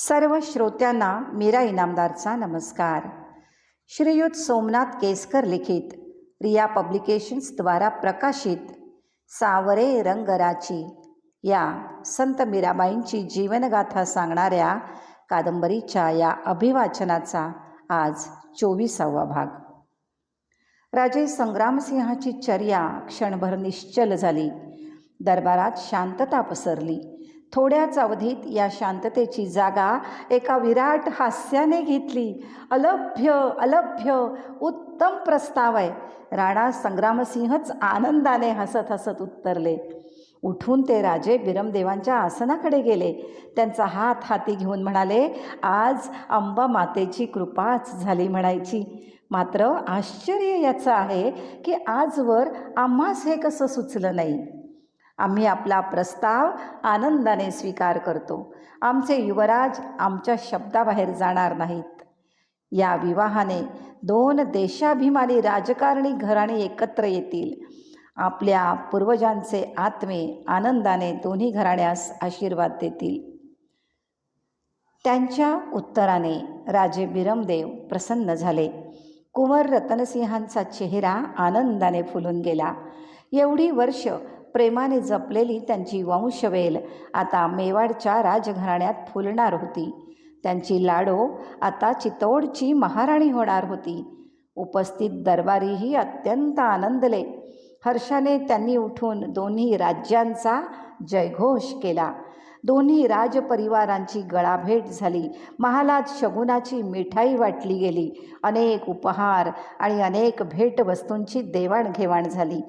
सर्व श्रोत्यांना मीरा इनामदारचा नमस्कार. श्रीयुत सोमनाथ केसकर लिखित रिया पब्लिकेशन्सद्वारा प्रकाशित सावरे रंगराची या संत मीराबाईंची जीवनगाथा सांगणाऱ्या कादंबरीच्या या अभिवाचनाचा आज चोवीसावा भाग. राजे संग्रामसिंहाची चर्या क्षणभर निश्चल झाली. दरबारात शांतता पसरली. थोड्याच अवधीत या शांततेची जागा एका विराट हास्याने घेतली. अलभ्य अलभ्य उत्तम प्रस्ताव आहे. राणा संग्रामसिंहच आनंदाने हसत हसत उत्तरले. उठून ते राजे बिरमदेवांच्या आसनाकडे गेले. त्यांचा हात हाती घेऊन म्हणाले आज अंबा मातेची कृपाच झाली म्हणायची. मात्र आश्चर्य याचं आहे की आजवर आम्हास हे कसं सुचलं नाही. आम्ही आपला प्रस्ताव आनंदाने स्वीकार करतो. आमचे युवराज आमच्या शब्दाबाहेर जाणार नाहीत. या विवाहाने दोन देशाभिमानी राजकारणी घराणे एकत्र येतील. आपल्या पूर्वजांचे आत्मे आनंदाने दोन्ही घराण्यास आशीर्वाद देतील. त्यांच्या उत्तराने राजे बिरमदेव प्रसन्न झाले. कुंवर रतनसिंहांचा चेहरा आनंदाने फुलून गेला. एवढी वर्ष प्रेमाने जपलेली त्यांची वंशवेल. आता मेवाडच्या राजघराण्यात फुलणार होती. त्यांची लाडो आता चितोडची महाराणी होणार होती. उपस्थित दरबारीही अत्यंत आनंदले. हर्षाने त्यांनी उठून दोन्ही राज्यांचा जयघोष केला. दोन्ही राजपरिवारांची गळाभेट झाली. महालात शगुनाची मिठाई वाटली गेली. अनेक उपहार आणि अनेक भेटवस्तूंची देवाणघेवाण झाली.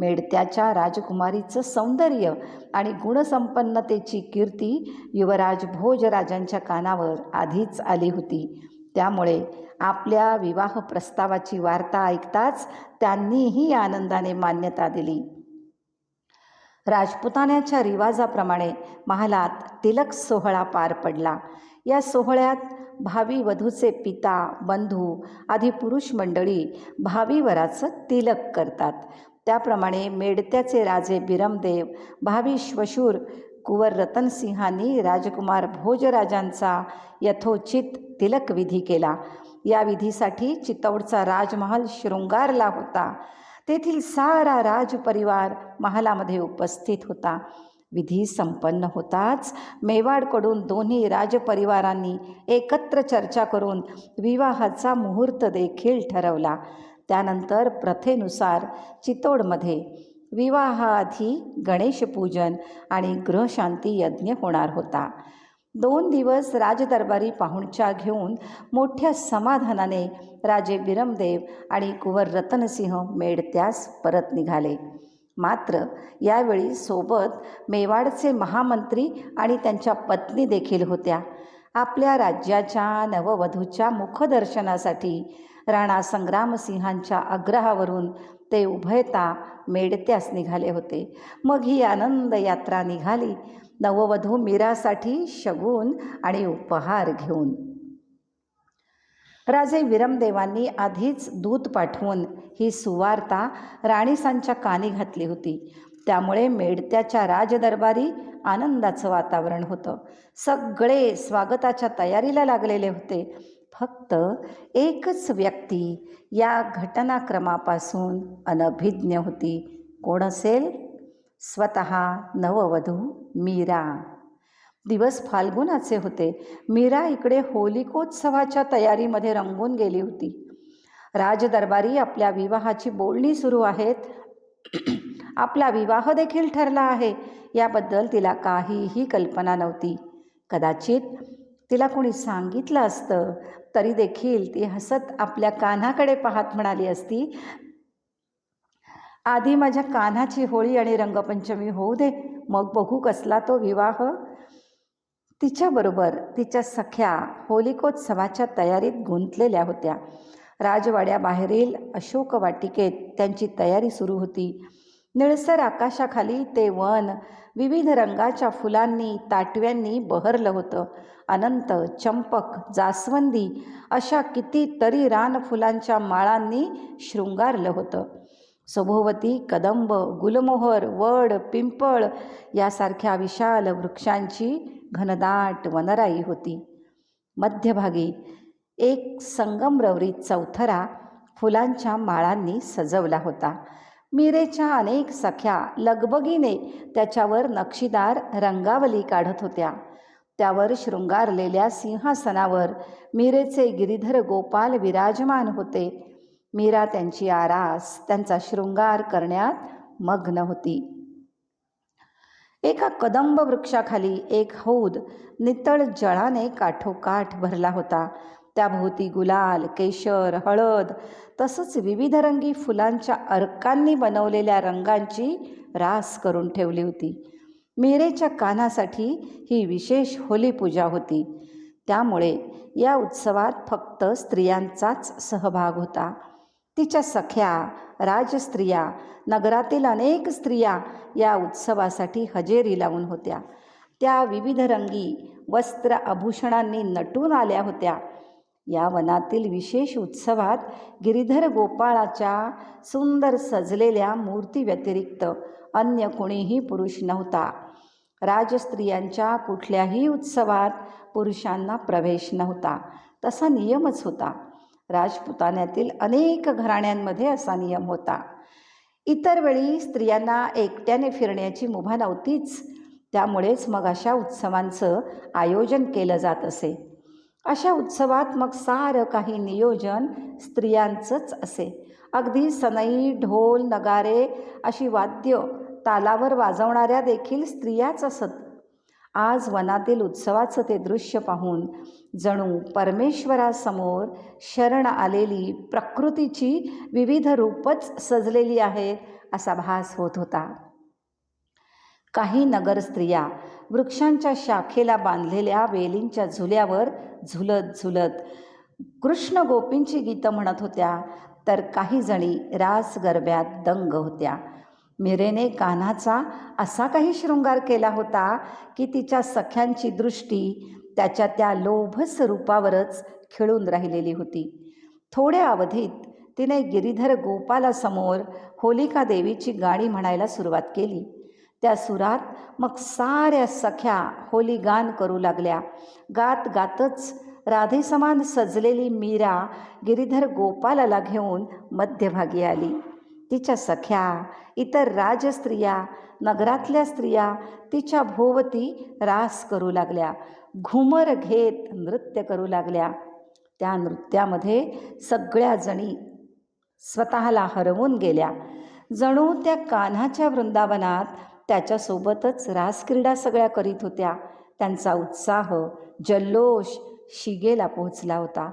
मेडत्याच्या राजकुमारीचं सौंदर्य आणि गुणसंपन्नतेची कीर्ती युवराज भोजराजांच्या कानावर आधीच आली होती. त्यामुळे आपल्या विवाह प्रस्तावाची वार्ता ऐकताच त्यांनीही आनंदाने मान्यता दिली. राजपुतान्याच्या रिवाजाप्रमाणे महालात तिलक सोहळा पार पडला. या सोहळ्यात भावी वधूचे पिता बंधू आदी पुरुष मंडळी भावी वराचं तिलक करतात. त्याप्रमाणे मेडत्याचे राजे बिरमदेव भावी श्वशूर कुंवर रतनसिंहांनी राजकुमार भोजराजांचा यथोचित तिलकविधी केला. या विधीसाठी चित्तौडचा राजमहाल शृंगारला होता. तेथील सारा राजपरिवार महालामध्ये उपस्थित होता. विधी संपन्न होताच मेवाडकडून दोन्ही राजपरिवारांनी एकत्र चर्चा करून विवाहाचा मुहूर्त देखील ठरवला. त्यानंतर प्रथेनुसार चितोडमध्ये विवाहाआधी गणेशपूजन आणि ग्रहशांती यज्ञ होणार होता. दोन दिवस राजदरबारी पाहुणच्या घेऊन मोठ्या समाधानाने राजे बिरमदेव आणि कुंवर रतनसिंह मेडत्यास परत निघाले. मात्र यावेळी सोबत मेवाडचे महामंत्री आणि त्यांच्या पत्नी देखील होत्या. आपल्या राज्याच्या नववधूच्या मुखदर्शनासाठी राणा संग्रामसिंहांच्या आग्रहावरून ते उभयता मेडत्यास निघाले होते. मग ही आनंद यात्रा निघाली. नववधू मीरासाठी शगून आणि उपहार घेऊन. राजे विरमदेवांनी आधीच दूत पाठवून ही सुवार्ता राणीसांच्या कानी घातली होती. त्यामुळे मेडत्याच्या राजदरबारी आनंदाचं वातावरण होतं. सगळे स्वागताच्या तयारीला लागलेले होते. फक्त एकच व्यक्ती या घटनाक्रमापासून अनभिज्ञ होती. कोण असेल? स्वतः नववधू मीरा. दिवस फाल्गुनाचे होते. मीरा इकडे होलिकोत्सवाच्या तयारीमध्ये रंगून गेली होती. राजदरबारी आपल्या विवाहाची बोलणी सुरू आहेत. आपला विवाह देखील ठरला आहे. याबद्दल तिला काहीही कल्पना नव्हती. कदाचित तिला कोणी सांगितलं असतं तरी देखील ती हसत आपल्या कान्हाकडे पाहत म्हणाली असती आधी माझ्या कान्हाची होळी आणि रंगपंचमी होऊ दे मग बघू कसला तो विवाह. तिच्याबरोबर तिच्या सख्या होलिकोत्सवाच्या तयारीत गुंतलेल्या होत्या. राजवाड्याबाहेरील अशोक वाटिकेत त्यांची तयारी सुरू होती. निळसर आकाशाखाली ते वन विविध रंगाच्या फुलांनी ताटव्यांनी बहरलं होतं. अनंत चंपक जास्वंदी अशा कितीतरी रानफुलांच्या माळांनी शृंगारलं होतं. सभोवती कदंब गुलमोहर वड पिंपळ यासारख्या विशाल वृक्षांची घनदाट वनराई होती. मध्यभागी एक संगमरवरीत चौथरा फुलांच्या माळांनी सजवला होता. मीरेच्या अनेक सख्या लगबगीने त्याच्यावर नक्षीदार रंगावली काढत होत्या. त्यावर शृंगारलेल्या सिंहासनावर मीरेचे गिरीधर गोपाल विराजमान होते. मीरा त्यांची आरास त्यांचा शृंगार करण्यात मग्न होती. एका कदंब वृक्षाखाली एक हौद नितळ जळाने काठोकाठ भरला होता. त्याभोवती गुलाल केशर हळद तसंच विविध रंगी फुलांच्या अर्कांनी बनवलेल्या रंगांची रास करून ठेवली होती. मेरेच्या कानासाठी ही विशेष होली पूजा होती. त्यामुळे या उत्सवात फक्त स्त्रियांचाच सहभाग होता. तिच्या सख्या राजस्त्रिया नगरातील अनेक स्त्रिया या उत्सवासाठी हजेरी लावून होत्या. त्या विविध रंगी वस्त्र आभूषणांनी नटून आल्या होत्या. या वनातील विशेष उत्सवात गिरीधर गोपाळाच्या सुंदर सजलेल्या मूर्ती व्यतिरिक्त अन्य कोणीही पुरुष नव्हता. राजस्त्रियांच्या कुठल्याही उत्सवात पुरुषांना प्रवेश नव्हता. तसा नियमच होता. राजपुतान्यातील अनेक घराण्यांमध्ये असा नियम होता. इतर वेळी स्त्रियांना एकट्याने फिरण्याची मुभा नव्हतीच. त्यामुळेच मग अशा उत्सवांचं आयोजन केलं जात असे. अशा उत्सवात मग सारं काही नियोजन स्त्रियांचंच असे. अगदी सनई ढोल नगारे अशी वाद्य तालावर वाजवणाऱ्या देखील स्त्रियाच असत. आज वनातील उत्सवाचं ते दृश्य पाहून जणू परमेश्वरासमोर शरण आलेली प्रकृतीची विविध रूपच सजलेली आहेत असा भास होत होता. काही नगर स्त्रिया वृक्षांच्या शाखेला बांधलेल्या वेलींच्या झुल्यावर झुलत झुलत कृष्ण गोपींची गीतं म्हणत होत्या तर काही जणी रास गरब्यात दंग होत्या. मिरेने कान्हाचा असा काही शृंगार केला होता की तिच्या सख्यांची दृष्टी त्याच्या त्या लोभस रूपावरच खिळून राहिलेली होती. थोड्या अवधीत तिने गिरीधर गोपालासमोर होलिका देवीची गाणी म्हणायला सुरुवात केली. त्या सुरात मग साऱ्या सख्या होली गान करू लागल्या. गात गातच राधेसमान सजलेली मीरा गिरीधर गोपालाला घेऊन मध्यभागी आली. तिच्या सख्या इतर राजस्त्रिया नगरातल्या स्त्रिया तिच्या भोवती रास करू लागल्या. घुमर घेत नृत्य करू लागल्या. त्या नृत्यामध्ये सगळ्या जणी स्वतःला हरवून गेल्या. जणू त्या कान्हाच्या वृंदावनात त्याच्यासोबतच रासक्रीडा सगळ्या करीत होत्या. त्यांचा उत्साह जल्लोष शिगेला पोहोचला होता.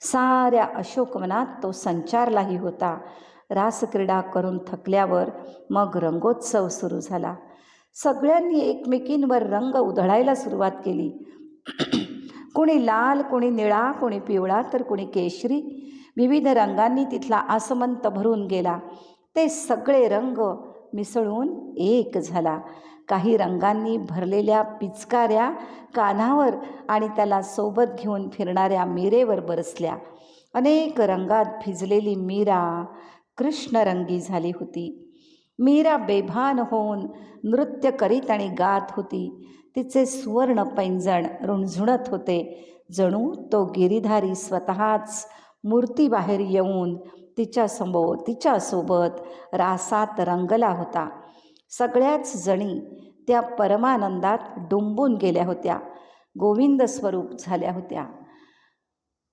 साऱ्या अशोकवनात तो संचारलाही होता. रासक्रीडा करून थकल्यावर मग रंगोत्सव सुरू झाला. सगळ्यांनी एकमेकींवर रंग उधळायला सुरुवात केली. कोणी लाल कोणी निळा कोणी पिवळा तर कोणी केशरी. विविध रंगांनी तिथला आसमंत भरून गेला. ते सगळे रंग मिसळून एक झाला. काही रंगांनी भरलेल्या पिचकाऱ्या कानावर आणि त्याला सोबत घेऊन फिरणाऱ्या मीरेवर बरसल्या. अनेक रंगात भिजलेली मीरा कृष्णरंगी झाली होती. मीरा बेभान होऊन नृत्य करीत आणि गात होती. तिचे सुवर्ण पैंजण रुणझुणत होते. जणू तो गिरीधारी स्वतःच मूर्तीबाहेर येऊन तिच्यासमोर तिच्यासोबत रासात रंगला होता. सगळ्याच जणी त्या परमानंदात डुंबून गेल्या होत्या. गोविंद स्वरूप झाल्या होत्या.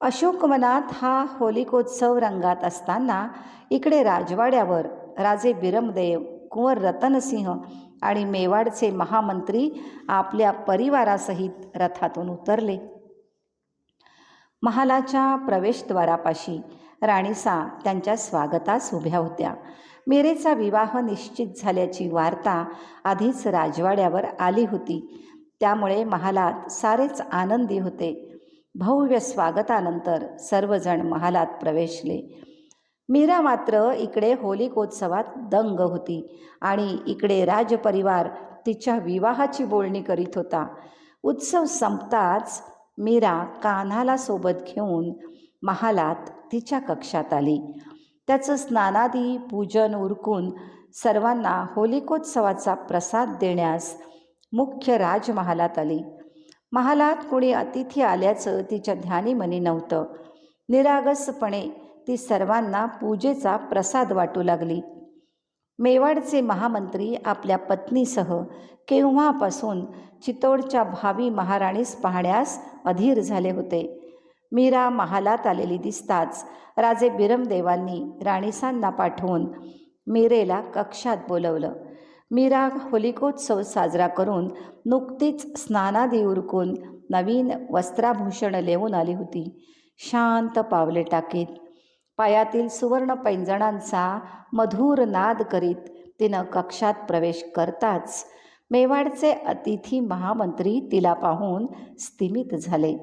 अशोकवनात हा होलिकोत्सव रंगात असताना इकडे राजवाड्यावर राजे बिरमदेव कुंवर रतनसिंह आणि मेवाडचे महामंत्री आपल्या परिवारासहित रथातून उतरले. महालाच्या प्रवेशद्वारापाशी राणीसा त्यांच्या स्वागतास उभ्या होत्या. मेरेचा विवाह निश्चित झाल्याची वार्ता आधीच राजवाड्यावर आली होती. त्यामुळे महालात सारेच आनंदी होते. भव्य स्वागतानंतर सर्वजण महालात प्रवेशले. मीरा मात्र इकडे होलिकोत्सवात दंग होती आणि इकडे राजपरिवार तिच्या विवाहाची बोलणी करीत होता. उत्सव संपताच मीरा कान्हाला सोबत घेऊन महालात तिच्या कक्षात आली. त्याचं स्नानादी पूजन उरकून सर्वांना होलिकोत्सवाचा प्रसाद देण्यास मुख्य राजमहालात आली. महालात कोणी अतिथी आल्याचं तिच्या ध्यानीमनी नव्हतं. निरागसपणे ती सर्वांना पूजेचा प्रसाद वाटू लागली. मेवाडचे महामंत्री आपल्या पत्नीसह केव्हापासून चितोडच्या भावी महाराणीस पाहण्यास अधीर झाले होते. मीरा महालात आलेली दिसताच राजे बिरमदेवांनी राणीसांना पाठवून मीरेला कक्षात बोलवलं. मीरा होलिकोत्सव साजरा करून नुकतीच स्नानादी उरकून नवीन वस्त्राभूषण लेवून आली होती. शांत पावले टाकीत पायातील सुवर्ण पैंजणांचा मधुर नाद करीत तिनं कक्षात प्रवेश करताच मेवाडचे अतिथी महामंत्री तिला पाहून स्तिमित झाले.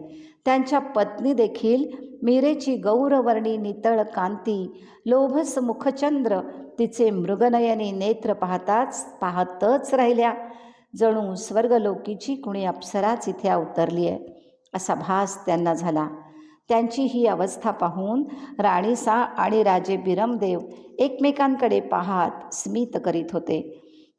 त्यांच्या पत्नी देखील मीरेची गौरवर्णी नितळ कांती लोभस मुखचंद्र तिचे मृगनयनी नेत्र पाहताच पाहतच राहिल्या. जणू स्वर्गलोकीची कुणी अप्सराच इथे अवतरली आहे असा भास त्यांना झाला. त्यांची ही अवस्था पाहून राणीसा आणि राजे बिरमदेव एकमेकांकडे पाहात स्मित करीत होते.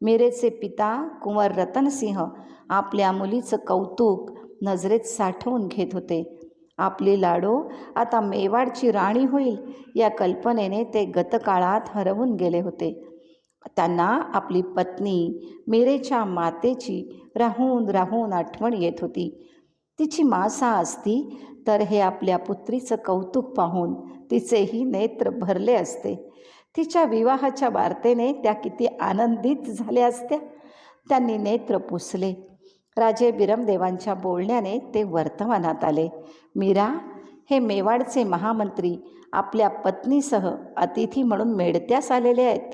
मिरेचे पिता कुंवर रतनसिंह आपल्या मुलीचं कौतुक नजरेत साठवून घेत होते. आपली लाडो आता मेवाडची राणी होईल या कल्पनेने ते गतकाळात हरवून गेले होते. त्यांना आपली पत्नी मेरेच्या मातेची राहून राहून आठवण येत होती. तिची मासा असती तर हे आपल्या पुत्रीचं कौतुक पाहून तिचेही नेत्र भरले असते. तिच्या विवाहाच्या वार्तेने त्या किती आनंदित झाल्या असत्या. त्यांनी नेत्र पुसले. राजे बिरमदेवांच्या बोलण्याने ते वर्तमानात आले. मीरा हे मेवाडचे महामंत्री आपल्या पत्नीसह अतिथी म्हणून मेडत्यास आलेले आहेत.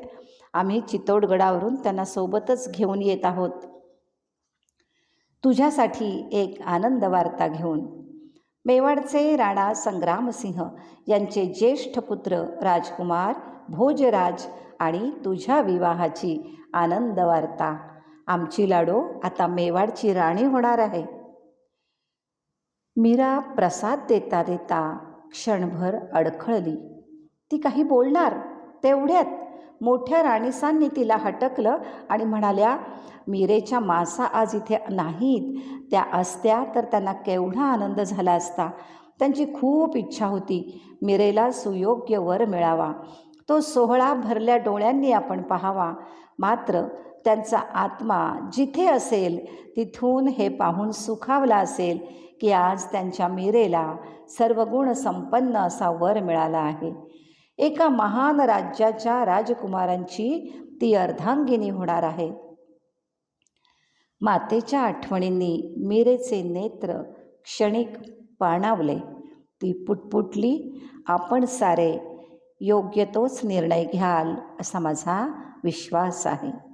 आम्ही चितोडगडावरून त्यांना सोबतच घेऊन येत आहोत. तुझ्यासाठी एक आनंद वार्ता घेऊन. मेवाडचे राणा संग्रामसिंह यांचे ज्येष्ठ पुत्र राजकुमार भोजराज आणि तुझ्या विवाहाची आनंद वार्ता आमची लाडो आता मेवाडची राणी होणार आहे. मीरा प्रसाद देता देता क्षणभर अडखळली. ती काही बोलणार तेवढ्यात मोठ्या राणीसांनी तिला हटकलं आणि म्हणाल्या मीरेच्या मासा आज इथे नाहीत. त्या असत्या तर त्यांना केवढा आनंद झाला असता. त्यांची खूप इच्छा होती. मिरेला सुयोग्य वर मिळावा. तो सोहळा भरल्या डोळ्यांनी आपण पाहावा. मात्र त्यांचा आत्मा जिथे असेल तिथून हे पाहून सुखावला असेल की आज त्यांच्या मीरेला सर्वगुण संपन्न असा वर मिळाला आहे. एका महान राज्याच्या राजकुमारांची ती अर्धांगिनी होणार आहे. मातेच्या आठवणींनी मीरेचे नेत्र क्षणिक पाणावले. ती पुटपुटली आपण सारे योग्य तोच निर्णय घ्याल असा माझा विश्वास आहे.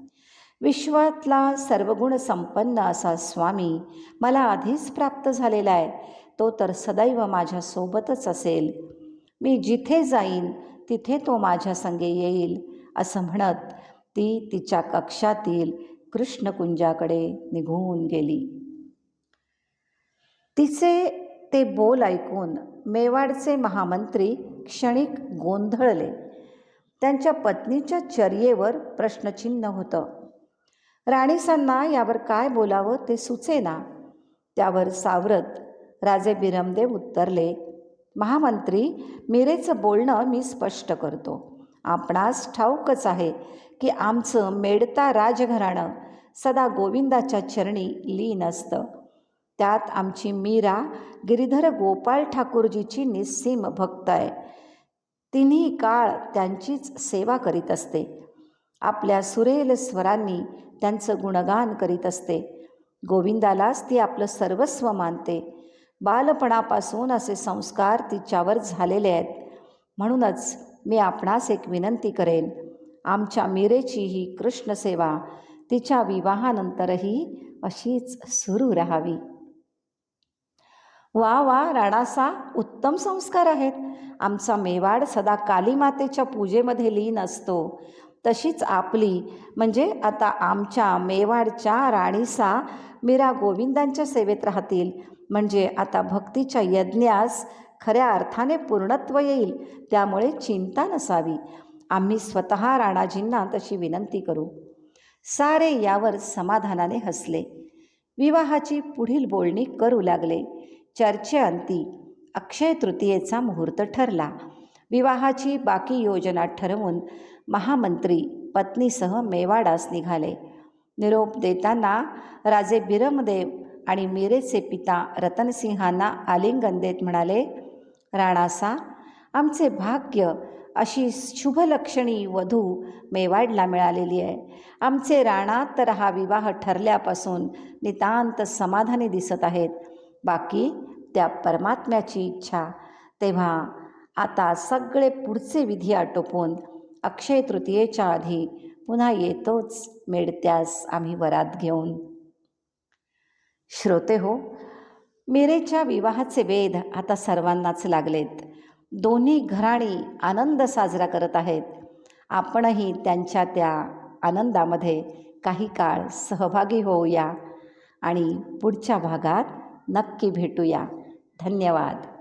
विश्वातला सर्वगुण संपन्न असा स्वामी मला आधीच प्राप्त झालेला आहे. तो तर सदैव माझ्यासोबतच असेल. मी जिथे जाईन तिथे तो माझ्या संगे येईल असं म्हणत ती तिच्या कक्षातील कृष्णकुंजाकडे निघून गेली. तिचे ते बोल ऐकून मेवाडचे महामंत्री क्षणिक गोंधळले. त्यांच्या पत्नीच्या चर्येवर प्रश्नचिन्ह होतं. राणीसांना यावर काय बोलावं ते सुचेना. त्यावर सावरत राजे बिरमदेव उत्तरले महामंत्री मीरेचं बोलणं मी स्पष्ट करतो. आपणास ठाऊकच आहे की आमचं मेडता राजघराणं सदा गोविंदाच्या चरणी लीन असतं. त्यात आमची मीरा गिरीधर गोपाळ ठाकूरजीची निस्सीम भक्त आहे. तिन्ही काळ त्यांचीच सेवा करीत असते. आपल्या सुरेल स्वरांनी त्यांचं गुणगान करीत असते. गोविंदालाच ती आपलं सर्वस्व मानते. बालपणापासून असे संस्कार तिच्यावर झालेले आहेत. म्हणूनच मी आपणास एक विनंती करेन. आमच्या मिरेची ही कृष्णसेवा तिच्या विवाहानंतरही अशीच सुरू राहावी. वा वा राणासा उत्तम संस्कार आहेत. आमचा मेवाड सदा कालीमातेच्या पूजेमध्ये लीन असतो. तशीच आपली. म्हणजे आता आमच्या मेवाडच्या राणीसा मीरा गोविंदांच्या सेवेत राहतील. म्हणजे आता भक्तीच्या यज्ञास खऱ्या अर्थाने पूर्णत्व येईल त्यामुळे चिंता नसावी. आम्ही स्वतः राणाजींना तशी विनंती करू. सारे यावर समाधानाने हसले. विवाहाची पुढील बोलणी करू लागले. चर्चेअंती अक्षय तृतीयेचा मुहूर्त ठरला. विवाहाची बाकी योजना ठरवून महामंत्री पत्नीसह मेवाडास निघाले. निरोप देताना राजे बिरमदेव आणि मिरेचे पिता रतनसिंहांना आलिंगन देत म्हणाले राणासा आमचे भाग्य अशी शुभलक्षणी वधू मेवाडला मिळालेली आहे. आमचे राणा तर हा विवाह ठरल्यापासून नितांत समाधानी दिसत आहेत. बाकी त्या परमात्म्याची इच्छा. तेव्हा आता सगळे पुढचे विधी आटोपून अक्षय तृतीयेच्या आधी पुन्हा येतोच मेडत्यास आम्ही वरात घेऊन. श्रोते हो मिरेच्या विवाहाचे वेध आता सर्वांनाच लागलेत. दोन्ही घराणी आनंद साजरा करत आहेत. आपणही त्यांच्या त्या आनंदामध्ये काही काळ सहभागी होऊया आणि पुढच्या भागात नक्की भेटूया. धन्यवाद.